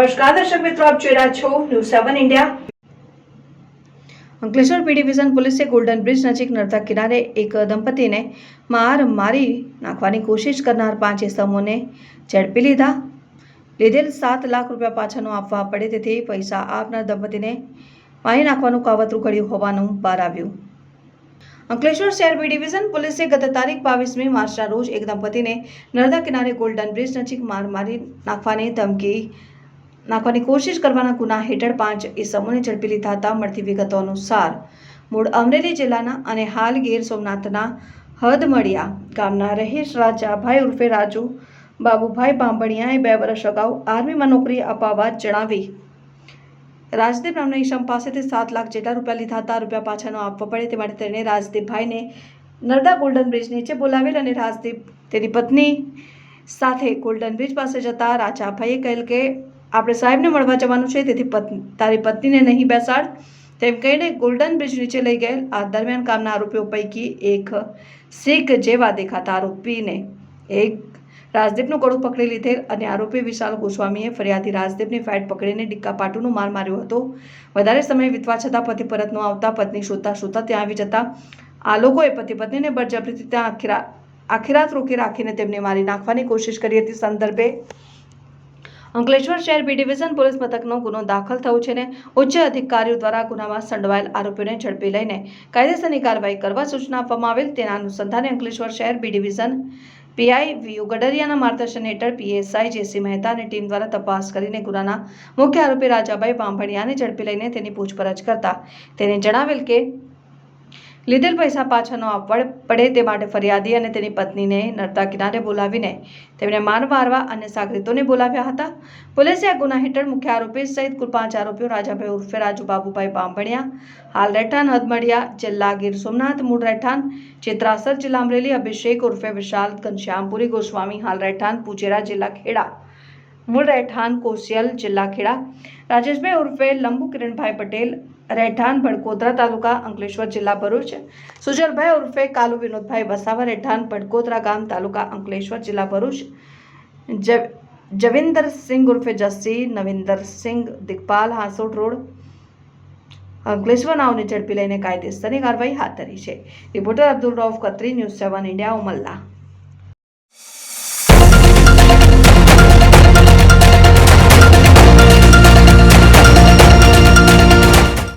નમસ્કાર, દર્શક મિત્રો, આપ જોઈ રહ્યા છો news seven India Ankleshwar P division પોલીસે ગોલ્ડન બ્રિજ નજીક નર્મદા કિનારે એક દંપતીને માર મારી નાખવાની કોશિશ કરનાર પાંચ ઇસમોને ઝડપી લીધા. લીધેલ સાત લાખ રૂપિયા પાછળનો આપવા પડે, તેથી પૈસા આપનાર દંપતીને મારી નાખવાનું કાવતરું ઘડ્યું હોવાનું બહાર આવ્યું. અંકલેશ્વર શહેર બી ડિવિઝન પોલીસે ગત તારીખ બાવીસમી માર્ચના રોજ એક દંપતીને નર્મદા કિનારે ગોલ્ડન બ્રિજ નજીક માર મારી નાખવાની ધમકી નાખવાની કોશિશ કરવાના ગુના હેઠળ પાંચ ઇસમોને ઝડપી લીધા હતા. મળતી વિગતો અનુસાર, મૂળ અમરેલી જિલ્લાના અને હાલ ગીર સોમનાથના હદમળિયા ગામના રહીશ રાજાભાઈ ઉર્ફે રાજુ, બાબુભાઈ બાંભણિયાએ બે વર્ષ અગાઉ આર્મીમાં નોકરી અપાવવા જણાવી. રાજદીપ નામના ઈશમ પાસેથી સાત લાખ જેટલા રૂપિયા લીધા હતા. રૂપિયા પાછા આપવા પડે તે માટે તેણે રાજદીપભાઈને નર્મદા ગોલ્ડન બ્રિજ નીચે બોલાવેલ અને રાજદીપ તેની પત્ની સાથે ગોલ્ડન બ્રિજ પાસે જતા રાજાભાઈએ કહેલ કે આપણે સાહેબને મળવા જવાનું છે, તેથી પત્ની તારી પત્નીને નહીં બેસાડ. તેમ કહીને ગોલ્ડન બ્રિજ નીચે લઈ ગયેલ. આ દરમિયાન કામના આરોપીઓ પૈકી એક શીખ જેવા દેખાતા આરોપીને એક રાજદીપનું ગળું પકડી લીધેલ અને આરોપી વિશાલ ગોસ્વામીએ ફરિયાદી રાજદીપની ફેટ પકડીને ડિક્કા પાટુનો માર માર્યો હતો. વધારે સમય વીતવા છતાં પતિ પરત ન આવતા પત્ની શોધતા શોધતા ત્યાં આવી જતા. આ લોકોએ પતિ પત્નીને બળજબરીથી ત્યાં આખીરા આખીરાત આખી રાત રોકી રાખીને તેમને મારી નાખવાની કોશિશ કરી હતી. સંદર્ભે અંકલેશ્વર શહેર બી ડિવિઝન પોલીસ મથકનો ગુનો દાખલ થયો છે ને ઉચ્ચ અધિકારીઓ દ્વારા ગુનામાં સંડવાયેલ આરોપીઓને ઝડપી લઈને કાયદેસરની કાર્યવાહી કરવા સૂચના આપવામાં આવેલ. તેના અનુસંધાને અંકલેશ્વર શહેર બી ડિવિઝન પીઆઈ વીયુ ગડરિયાના માર્ગદર્શન હેઠળ પીએસઆઈ જેસી મહેતા અને ટીમ દ્વારા તપાસ કરીને ગુનાના મુખ્ય આરોપી રાજાભાઈ બાંભણિયાને ઝડપી લઈને તેની પૂછપરછ કરતા. તેને જણાવેલ કે લીધેલ પૈસા પાછા ન આપવા પડે તે માટે ફરિયાદી અને તેની પત્નીને નર્મદા કિનારે બોલાવીને તેમને માર મારવા અને સાગરીતોને બોલાવ્યા હતા. પોલીસે આ ગુના હેઠળ મુખ્ય આરોપી સહિત કુલ પાંચ આરોપીઓ રાજાભાઈ ઉર્ફે રાજુ બાબુભાઈ બાંભણિયા, હાલ રહેઠાણ હદમડિયા, જિલ્લા ગીર સોમનાથ, મૂળ રહેઠાણ, ચિત્રાસર જિલ્લા અમરેલી અભિષેક ઉર્ફે વિશાલ ઘનશ્યામપુરી ગોસ્વામી, હાલ રહેઠાણ પુજેરા, જિલ્લા ખેડા. મૂળ રહેઠાણ કોસિયલ જિલ્લા ખેડા રાજેશભાઈ ઉર્ફે લંબુ કિરણભાઈ પટેલ, રહેઠાણ ભડકોદરા તાલુકા અંકલેશ્વર જિલ્લા ભરૂચ, સુજલભાઈ ઉર્ફે કાલુ વિનોદભાઈ વસાવા, રહેઠાણ ભડકોદરા ગામ તાલુકા અંકલેશ્વર જિલ્લા ભરૂચ જ જવિન્દર સિંહ ઉર્ફે જસ્સી, નવિંદર સિંહ દિગપાલ હાંસોડ રોડ, અંકલેશ્વર નાવને ઝડપી લઈને કાયદેસરની કાર્યવાહી હાથ ધરી છે. Reporter Abdul Rauf, Katri news seven India, Umalla.